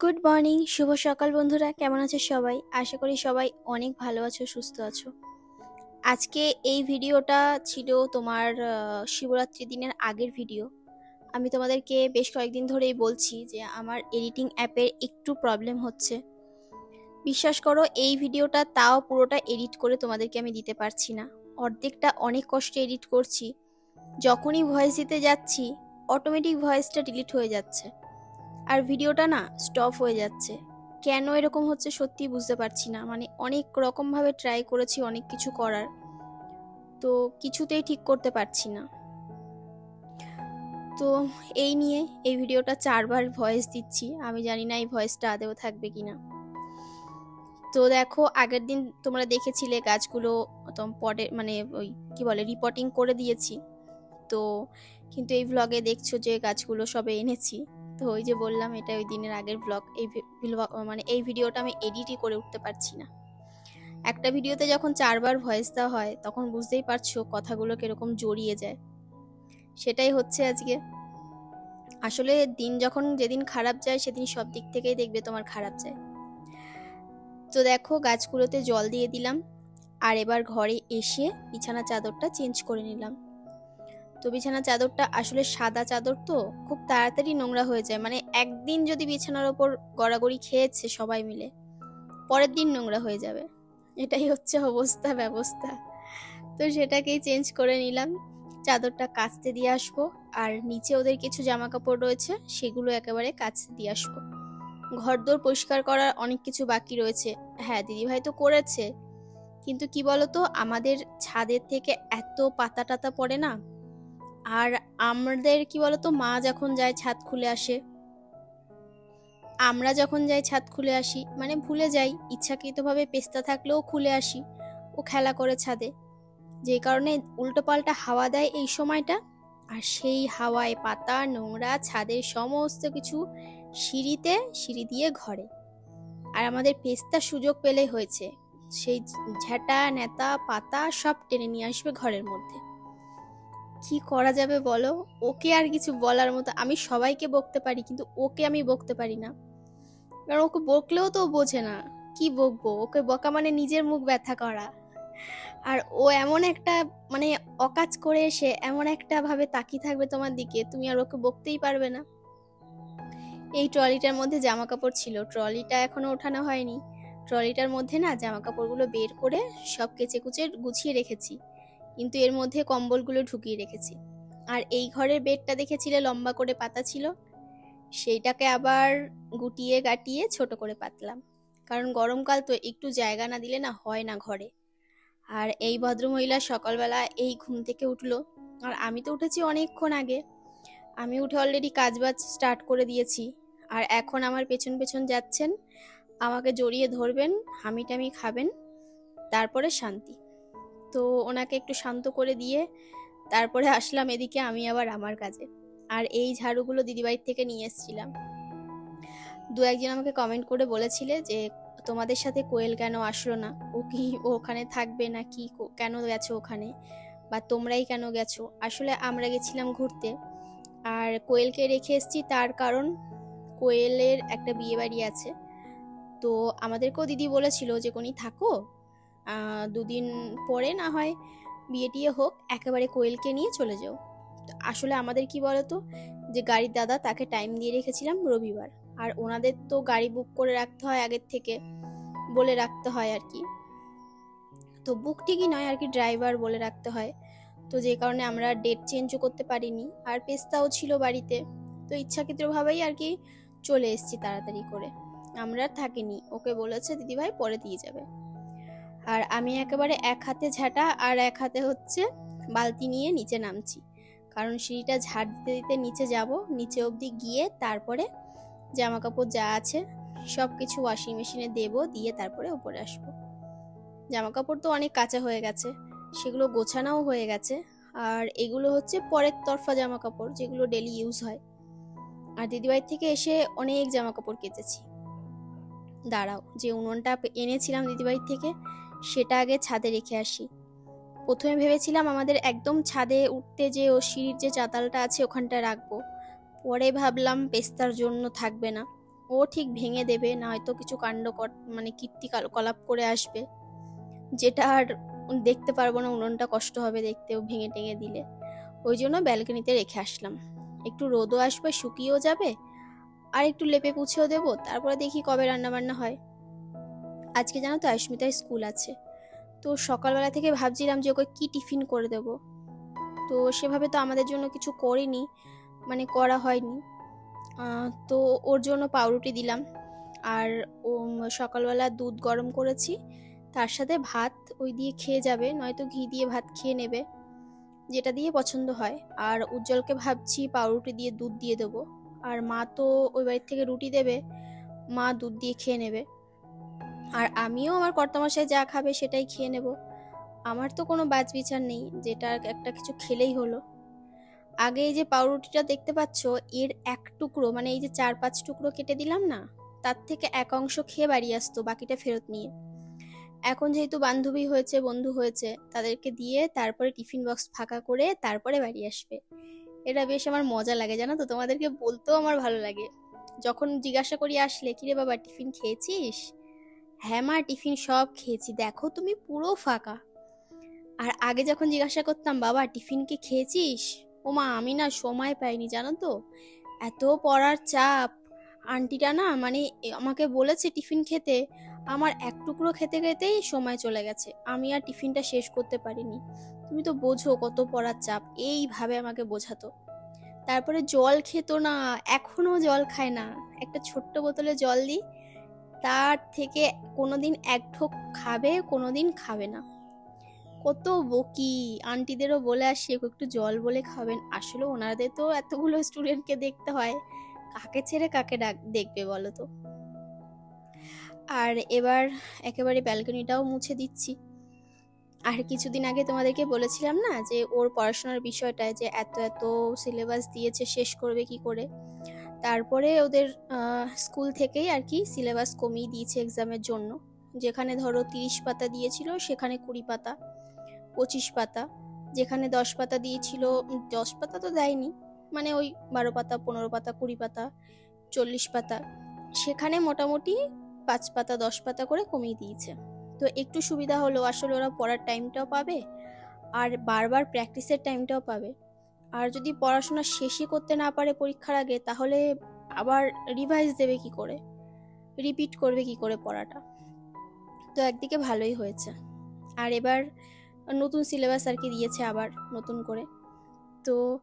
Good morning শুভ সকাল বন্ধুরা, কেমন আছো সবাই? আশা করি সবাই অনেক ভালো আছো, সুস্থ আছো। আজকে এই ভিডিওটা ছিল তোমার শিবরাত্রি দিনের আগের ভিডিও। আমি তোমাদেরকে বেশ কয়েকদিন ধরেই বলছি যে আমার এডিটিং অ্যাপের একটু প্রবলেম হচ্ছে। বিশ্বাস করো, এই ভিডিওটা তাও পুরোটা এডিট করে তোমাদেরকে আমি দিতে পারছি না। অর্ধেকটা অনেক কষ্টে এডিট করছি। যখনই ভয়েস দিতে যাচ্ছি অটোমেটিক ভয়েসটা ডিলিট হয়ে যাচ্ছে। আর ভিডিওটা না স্টপ হয়ে যাচ্ছে। কেন এরকম হচ্ছে সত্যি বুঝতে পারছি না। মানে অনেক রকমভাবে ট্রাই করেছি অনেক কিছু করার। তো কিছুতেই ঠিক করতে পারছি না। তো এই নিয়ে এই ভিডিওটা চারবার ভয়েস দিচ্ছি। আমি জানি না এই ভয়েসটা আদেও থাকবে কি না তো দেখো, আগের দিন তোমরা দেখেছিলে গাছগুলো পটে মানে ওই কি বলে রিপোর্টিং করে দিয়েছি। তো কিন্তু এই ভ্লগে দেখছ যে গাছগুলো সবে এনেছি। তো ওই যে বললাম, এটা ওই দিনের আগের ব্লগ এই মানে এই ভিডিওটা আমি এডিটই করে উঠতে পারছি না। একটা ভিডিওতে যখন চারবার ভয়েস দেওয়া হয়, তখন বুঝতেই পারছ কথাগুলো কীরকম জড়িয়ে যায়। সেটাই হচ্ছে আজকে। আসলে দিন যখন যেদিন খারাপ যায়, সেদিন সব দিক থেকেই দেখবে তোমার খারাপ যায়। তো দেখো, গাছগুলোতে জল দিয়ে দিলাম। আর এবার ঘরে এসে বিছানা চাদরটা চেঞ্জ করে নিলাম। তো বিছানা চাদরটা আসলে সাদা চাদর তো, খুব তাড়াতাড়ি নোংরা হয়ে যায়। মানে একদিন যদি বিছানার ওপর গড়াগড়ি খেয়েছে সবাই মিলে, পরের দিন নোংরা হয়ে যাবে। এটাই হচ্ছে অবস্থা ব্যবস্থা। তো সেটাকেই চেঞ্জ করে নিলাম। চাদরটা কাচতে দিয়ে আসব, আর নিচে ওদের কিছু জামা কাপড় রয়েছে, সেগুলো একেবারে কাচতে দিয়ে আসব। ঘরদোর পরিষ্কার করার অনেক কিছু বাকি রয়েছে। হ্যাঁ দিদিভাই তো করেছে। কিন্তু কি বলতো, আমাদের ছাদের থেকে এত পাতা টাতা পড়ে না? আর আমাদের, কি বলতো, মা যখন যায়, ছাদ খুলে আসে। আমরা যখন যাই, ছাদ খুলে আসি। মানে ভুলে যাই, ইচ্ছাকৃতভাবে পেস্তা থাকলেও খুলে আসি। ও খেলা করে ছাদে। যে কারণে উল্টোপাল্টা হাওয়া দেয় এই সময়টা। আর সেই হাওয়ায় পাতা, নোংরা, ছাদের সমস্ত কিছু সিঁড়িতে, সিঁড়ি দিয়ে ঘরে। আর আমাদের পেস্তা সুযোগ পেলেই হয়েছে। সেই ঝ্যাটা, নেতা, পাতা সব টেনে নিয়ে আসবে ঘরের মধ্যে। কি করা যাবে বলো? ওকে আর কিছু বলার মতো আমি সবাইকে বকতে পারি, কিন্তু ওকে আমি বকতে পারি না। কারণ ওকে বকলেও তো বোঝে না। কি বকবো? ওকে বকা মানে নিজের মুখ ব্যথা করা। আর ও এমন একটা মানে অকাজ করে এসে এমন একটা ভাবে তাকিয়ে থাকবে তোমার দিকে, তুমি আর ওকে বকতেই পারবে না। এই ট্রলিটার মধ্যে জামা কাপড় ছিল। ট্রলিটা এখনও ওঠানো হয়নি। ট্রলিটার মধ্যে না জামা কাপড়গুলো বের করে সব কেচে কুচে গুছিয়ে রেখেছি। কিন্তু এর মধ্যে কম্বলগুলো ঢুকিয়ে রেখেছি। আর এই ঘরের বেডটা দেখেছিলে, লম্বা করে পাতা ছিল? সেইটাকে আবার গুটিয়ে গাটিয়ে ছোট করে পাতলাম। কারণ গরমকাল তো একটু জায়গা না দিলে না হয় না ঘরে। আর এই ভদ্রমহিলা সকালবেলা এই ঘুম থেকে উঠল। আর আমি তো উঠেছি অনেকক্ষণ আগে। আমি উঠে অলরেডি কাজ বাজ স্টার্ট করে দিয়েছি। আর এখন আমার পেছন পেছন যাচ্ছেন। আমাকে জড়িয়ে ধরবেন হামি টামি খাবেন। তারপরে শান্তি। তো ওনাকে একটু শান্ত করে দিয়ে তারপরে আসলাম এদিকে আমি আবার আমার কাজে। আর এই ঝাড়ুগুলো দিদিবাড়ির থেকে নিয়ে এসেছিলাম। দু একজন আমাকে কমেন্ট করে বলেছিলে যে, তোমাদের সাথে কোয়েল কেন আসলো না? ও কি ও ওখানে থাকবে না কি? কেন গেছো ওখানে? বা তোমরাই কেন গেছো? আসলে আমরা গেছিলাম ঘুরতে। আর কোয়েলকে রেখে এসেছি তার কারণ, কোয়েলের একটা বিয়ে বাড়ি আছে। তো আমাদেরকেও দিদি বলেছিল যে, কোনি থাকো? দুদিন পরে না হয় বিয়ে টিয়ে হোক, একেবারে কোয়েলকে নিয়ে চলে যাও। আসলে আমাদের কি বলতো? যে গাড়ির দাদা তাকে টাইম দিয়ে রেখেছিলাম রবিবার। আর ওনাদের তো গাড়ি বুক করে রাখতে হয় আগের থেকে, বলে রাখতে হয় আর কি। তো বুক ঠিকই নয় আর কি ড্রাইভার বলে রাখতে হয়। তো যে কারণে আমরা ডেট চেঞ্জও করতে পারিনি। আর পেস্তাও ছিল বাড়িতে। তো ইচ্ছাকৃতভাবেই আর কি চলে এসেছি তাড়াতাড়ি করে। আমরা থাকিনি। ওকে বলেছে, দিদিভাই, পরে দিয়ে যাবে। আর আমি একেবারে এক হাতে ঝাঁটা আর এক হাতে হচ্ছে বালতি নিয়ে নিচে নামছি। কারণ সিঁড়িটা ঝাড় দিতে দিতে নিচে যাব, নিচে অবধি গিয়ে তারপরে জামা কাপড় যা আছে সব কিছু ওয়াশিং মেশিনে দেব, দিয়ে তারপরে উপরে আসব। জামা কাপড় তো অনেক কাঁচা হয়ে গেছে, সেগুলো গোছানাও হয়ে গেছে। আর এগুলো হচ্ছে পরের তরফা জামা কাপড় যেগুলো ডেলি ইউজ হয়। আর দিদিবাড়ির থেকে এসে অনেক জামা কাপড় কেচেছি। দাঁড়াও, যে উনুনটা এনেছিলাম দিদিবাড়ির থেকে সেটা আগে ছাদে রেখে আসি। প্রথমে ভেবেছিলাম আমাদের একদম ছাদে উঠতে যে ও সিঁড়ির যে চাতালটা আছে ওখানটা রাখব। পরে ভাবলাম পেস্তার জন্য থাকবে না। ও ঠিক ভেঙে দেবে, না হয়তো কিছু কাণ্ড মানে কীর্তি কলাপ করে আসবে। যেটা আর দেখতে পারব না, উনুনটা কষ্ট হবে দেখতেও ভেঙে টেঙে দিলে। ওই জন্য ব্যালকনিতে রেখে আসলাম। একটু রোদও আসবে, শুকিয়েও যাবে। আর একটু লেপে পুছেও দেবো, তারপরে দেখি কবে রান্না বান্না হয়। আজকে জানো তো অস্মিতার স্কুল আছে। তো সকালবেলা থেকে ভাবছিলাম যে ওকে কি টিফিন করে দেব। তো সেভাবে তো আমাদের জন্য কিছু করিনি মানে করা হয়নি। তো ওর জন্য পাউরুটি দিলাম। আর ও সকালবেলা দুধ গরম করেছি। তার সাথে ভাত ওই দিয়ে খেয়ে যাবে, নয়তো ঘি দিয়ে ভাত খেয়ে নেবে, যেটা দিয়ে পছন্দ হয়। আর উজ্জ্বলকে ভাবছি পাউরুটি দিয়ে দুধ দিয়ে দেবো। আর মা তো ওই বাড়ির থেকে রুটি দেবে, মা দুধ দিয়ে খেয়ে নেবে। আর আমিও আমার কর্তামশাই যা খাবে সেটাই খেয়ে নেব। আমার তো কোনো বাজ বিচার নেই, যেটা একটা কিছু খেলেই হলো। আগে এই যে পাউরুটিটা দেখতে পাচ্ছ, এর এক টুকরো মানে এই যে চার পাঁচ টুকরো কেটে দিলাম না, তার থেকে এক অংশ খেয়ে বাড়ি আসতো বাকিটা ফেরত নিয়ে। এখন যেহেতু বান্ধবী হয়েছে, বন্ধু হয়েছে, তাদেরকে দিয়ে তারপরে টিফিন বক্স ফাঁকা করে তারপরে বাড়ি আসবে। এটা বেশ আমার মজা লাগে, জানো তো? তোমাদেরকে বলতেও আমার ভালো লাগে। যখন জিজ্ঞাসা করি, আসলে কিরে বাবা, টিফিন খেয়েছিস? হ্যাঁ মা টিফিন সব খেয়েছি। দেখো তুমি পুরো ফাঁকা। আর আগে যখন জিজ্ঞাসা করতাম, বাবা, টিফিন কি খেয়েছিস? ও মা আমি না সময় পাইনি, জানো তো। এত পড়ার চাপ। আন্টিটা না মানে আমাকে বলেছে টিফিন খেতে। আমার এক টুকরো খেতে খেতেই সময় চলে গেছে। আমি আর টিফিনটা শেষ করতে পারিনি। তুমি তো বোঝো কত পড়ার চাপ। এইভাবে আমাকে বোঝাতো। তারপরে জল খেতো না। এখনও জল খায় না। একটা ছোট্ট বোতলে জল দিই। তার থেকে কোনোদিন এক ঢোক খাবে, কোনোদিন খাবে না। কত বকি। আন্টিদেরও বলে আসি "ওকে একটু জল বলে খাবেন। আসলে ওনাদের তো এতগুলো স্টুডেন্টকে দেখতে হয়। কাকে ছেড়ে কাকে ডাক, দেখবে বলো তো। আর এবার একেবারে ব্যালকনিটাও মুছে দিচ্ছি। আর কিছুদিন আগে তোমাদেরকে বলেছিলাম না যে ওর পড়াশোনার বিষয়টায় যে এত এত সিলেবাস দিয়েছে, শেষ করবে কি করে? তারপরে ওদের স্কুল থেকেই আর কি সিলেবাস কমিয়ে দিয়েছে এক্সামের জন্য। যেখানে ধরো তিরিশ পাতা দিয়েছিল, সেখানে কুড়ি পাতা, পঁচিশ পাতা। যেখানে দশ পাতা দিয়েছিল দশ পাতা তো দেয়নি মানে ওই বারো পাতা, পনেরো পাতা, কুড়ি পাতা, চল্লিশ পাতা। সেখানে মোটামুটি পাঁচ পাতা, দশ পাতা করে কমিয়ে দিয়েছে। তো একটু সুবিধা হলো, আসলে ওরা পড়ার টাইমটাও পাবে, আর বারবার প্র্যাকটিসের টাইমটাও পাবে। আর যদি পড়াশোনা শেষই করতে না পারে পরীক্ষার আগে, তাহলে আবার রিভাইজ দেবে কি করে? রিপিট করবে কি করে পড়াটা? তো একদিকে ভালোই হয়েছে। আর এবার নতুন সিলেবাস আর কি দিয়েছে আবার নতুন করে। তো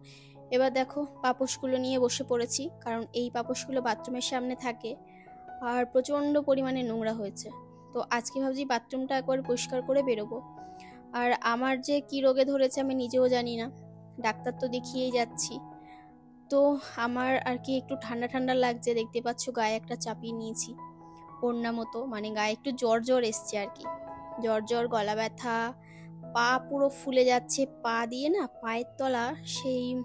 এবার দেখো পাপোশগুলো নিয়ে বসে পড়েছি, কারণ এই পাপোশগুলো বাথরুমের সামনে থাকে আর প্রচণ্ড পরিমাণে নোংরা হয়েছে। তো আজকে ভাবছি বাথরুমটা একবার পরিষ্কার করে বেরোবো। আর আমার যে কি রোগে ধরেছে আমি নিজেও জানি না। ডাক্তার তো দেখিয়েই যাচ্ছি। তো আমার আর কি একটু ঠান্ডা ঠান্ডা লাগছে, দেখতে পাচ্ছ গায়ে একটা চাপিয়ে নিয়েছি। ওড়না মতো মানে গায়ে একটু জ্বর জ্বর এসছে আর কি। জ্বর জ্বর, গলা ব্যথা, পা পুরো ফুলে যাচ্ছে, পা দিয়ে না পায়ের তলা সেই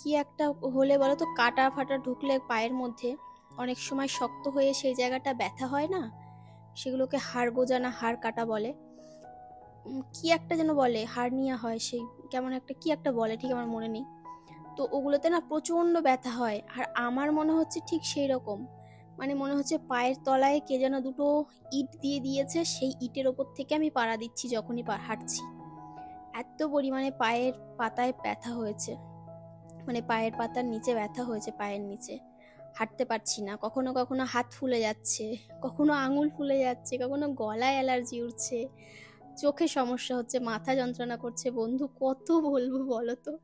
কি একটা হলে বলো তো, কাটা ফাটা ঢুকলে পায়ের মধ্যে। অনেক সময় শক্ত হয়ে সেই জায়গাটা ব্যথা হয় না? সেগুলোকে হাড় গোজা না হাড় কাটা বলে। কি একটা যেন বলে, হার্নিয়া হয় সেই, কেমন একটা, কি একটা বলে, ঠিক আমার মনে নেই। তো ওগুলোতে না প্রচণ্ড ব্যথা হয়, আর আমার মনে হচ্ছে ঠিক সেই রকম মানে মনে হচ্ছে পায়ের তলায় কে যেন দুটো ইট দিয়ে দিয়েছে, সেই ইটের ওপর থেকে আমি পাড়া দিচ্ছি যখনই হাঁটছি। এত পরিমাণে পায়ের পাতায় ব্যথা হয়েছে। মানে পায়ের পাতার নিচে ব্যথা হয়েছে, পায়ের নিচে। হাঁটতে পারছি না, কখনো কখনো হাত ফুলে যাচ্ছে, কখনো আঙুল ফুলে যাচ্ছে, কখনো গলায় অ্যালার্জি উঠছে। চোখে সমস্যা হচ্ছে, মাথা যন্ত্রণা করছে। বন্ধু, কত বলব বলো তো?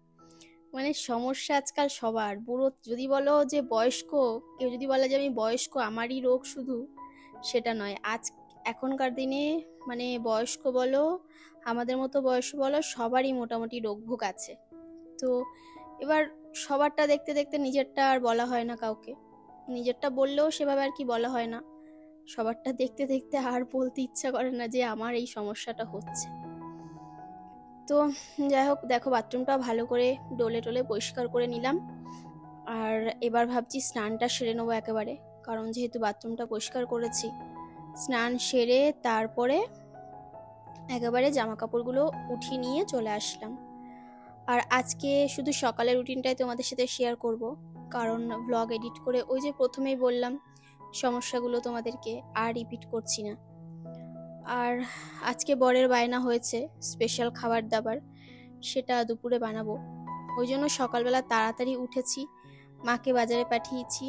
মানে সমস্যা আজকাল সবার। বুড়ো, যদি বলো যে বয়স্ক, কেউ যদি বলে যে আমি বয়স্ক, আমারই রোগ শুধু, সেটা নয়। আজ, এখনকার দিনে মানে বয়স্ক বলো, আমাদের মতো বয়স বলো, সবারই মোটামুটি রোগ ভোগ আছে। তো এবার সবারটা দেখতে দেখতে নিজেরটা আর বলা হয় না কাউকে। নিজেরটা বললেও সেভাবে আর কি বলা হয় না। সবারটা দেখতে দেখতে আর বলতে ইচ্ছা করে না যে আমার এই সমস্যাটা হচ্ছে। তো যাই হোক, দেখো বাথরুমটা ভালো করে ডলে টলে পরিষ্কার করে নিলাম। আর এবার ভাবছি স্নানটা সেরে নেব একেবারে, কারণ যেহেতু বাথরুমটা পরিষ্কার করেছি, স্নান সেরে তারপরে একেবারে জামা কাপড়গুলো উঠিয়ে নিয়ে চলে আসলাম। আর আজকে শুধু সকালের রুটিনটাই তোমাদের সাথে শেয়ার করব, কারণ ব্লগ এডিট করে ওই যে প্রথমেই বললাম সমস্যাগুলো তোমাদেরকে আর রিপিট করছি না। আর আজকে বরের বায়না হয়েছে স্পেশাল খাবার দাবার, সেটা দুপুরে বানাবো। ওই জন্য সকালবেলা তাড়াতাড়ি উঠেছি, মাকে বাজারে পাঠিয়েছি,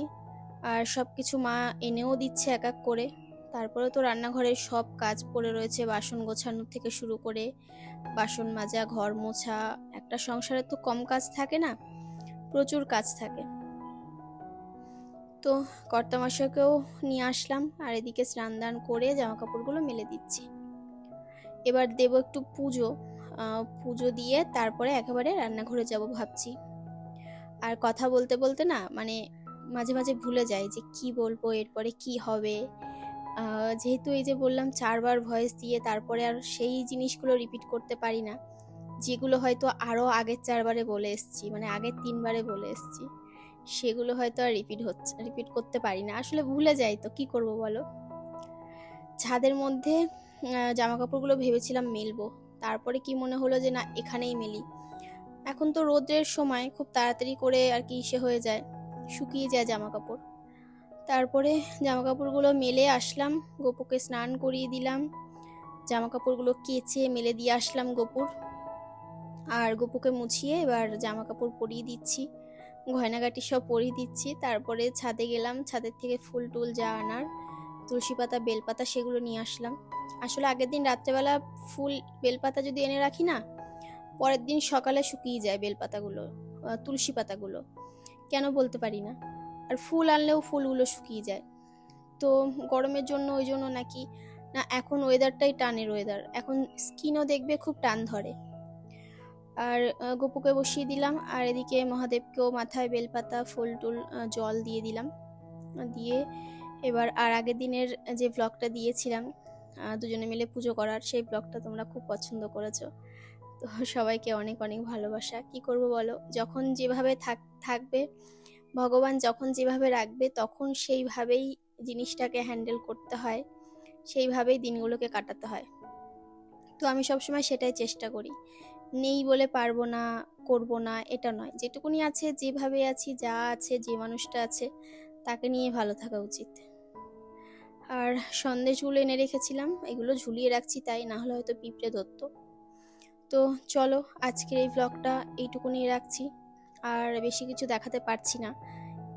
আর সব কিছু মা এনেও দিচ্ছে এক এক করে। তারপরে তো রান্নাঘরের সব কাজ পড়ে রয়েছে, বাসন গোছানো থেকে শুরু করে বাসন মাজা, ঘর মোছা, একটা সংসারে তো কম কাজ থাকে না, প্রচুর কাজ থাকে। তো কর্তামশাকেও নিয়ে আসলাম আর এদিকে স্নান দান করে জামা কাপড়গুলো মেলে দিচ্ছি। এবার দেব একটু পুজো। পুজো দিয়ে তারপরে একেবারে রান্নাঘরে যাব ভাবছি। আর কথা বলতে বলতে না মানে মাঝে মাঝে ভুলে যাই যে কি বলব, এরপরে কি হবে। যেহেতু এই যে বললাম চারবার ভয়েস দিয়ে তারপরে আর সেই জিনিসগুলো রিপিট করতে পারি না, যেগুলো হয়তো আরও আগের চারবারে বলে এসেছি মানে আগের তিনবারে বলে এসেছি। সেগুলো হয়তো আর রিপিট হচ্ছে রিপিট করতে পারি না। আসলে ভুলে যাই তো, কি করব বলো? ছাদের মধ্যে জামা কাপড়গুলো ভেবেছিলাম মেলবো। তারপরে কি মনে হলো যে না, এখানেই মেলি। এখন তো রোদের সময়, খুব তাড়াতাড়ি করে আর কি ইসে হয়ে যায়, শুকিয়ে যায় জামা কাপড় তারপরে জামা কাপড়গুলো মেলে আসলাম, গোপুকে স্নান করিয়ে দিলাম। জামা কাপড়গুলো কেচে মেলে দিয়ে আসলাম গোপুর। আর গোপুকে মুছিয়ে এবার জামা কাপড় পরিয়ে দিচ্ছি। গয়নাগাটি সব পরিয়ে দিচ্ছি। তারপরে ছাদে গেলাম। ছাদের থেকে ফুল টুল যা আনার, তুলসী পাতা, বেলপাতা সেগুলো নিয়ে আসলাম। আসলে আগের দিন রাত্রেবেলা ফুল, বেলপাতা যদি এনে রাখি না, পরের দিন সকালে শুকিয়ে যায় বেলপাতাগুলো তুলসী পাতাগুলো। কেন বলতে পারি না? আর ফুল আনলেও ফুলগুলো শুকিয়ে যায়। তো গরমের জন্য, ওই জন্য নাকি, না, এখন ওয়েদারটাই টানের ওয়েদার এখন স্কিনও দেখবে খুব টান ধরে। আর গপুকে বসিয়ে দিলাম। আর এদিকে মহাদেবকেও মাথায় বেলপাতা, ফুল টুল জল দিয়ে দিলাম। দিয়ে এবার আর আগের দিনের যে ব্লগটা দিয়েছিলাম দুজনে মিলে পুজো করার, সেই ব্লগটা তোমরা খুব পছন্দ করেছ। তো সবাইকে অনেক অনেক ভালোবাসা। কি করব বলো? যখন যেভাবে থাক, থাকবে, ভগবান যখন যেভাবে রাখবে, তখন সেইভাবেই জিনিসটাকে হ্যান্ডেল করতে হয়। সেইভাবেই দিনগুলোকে কাটাতে হয়। তো আমি সবসময় সেটাই চেষ্টা করি। নেই বলে পারব না, করব না, এটা নয়। যেটুকুনি আছে, যেভাবে আছি, যা আছে, যে মানুষটা আছে, তাকে নিয়ে ভালো থাকা উচিত। আর সন্দেশ ঝুলে এনে রেখেছিলাম, এগুলো ঝুলিয়ে রাখছি তাই, না হলে হয়তো পিঁপড়ে ধরতো। তো চলো, আজকের এই ব্লগটা এইটুকুনি রাখছি। আর বেশি কিছু দেখাতে পারছি না।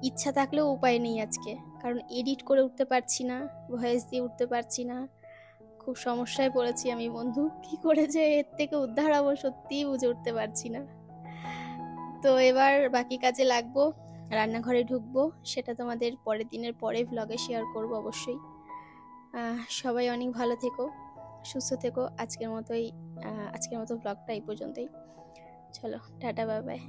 ইচ্ছা থাকলেও উপায় নেই আজকে। কারণ এডিট করে উঠতে পারছি না ভয়েস দিয়ে উঠতে পারছি না। খুব সমস্যায় পড়েছি আমি, বন্ধু। কি করে যে এর থেকে উদ্ধার হব সত্যিই বুঝে উঠতে পারছি না। তো এবার বাকি কাজে লাগবো, রান্নাঘরে ঢুকবো, সেটা তোমাদের পরের দিনের পরে ব্লগে শেয়ার করব অবশ্যই। সবাই অনেক ভালো থেকো, সুস্থ থেকো। আজকের মতোই আজকের মতো ব্লগটা এই পর্যন্তই। চলো, টাটা বাই বাই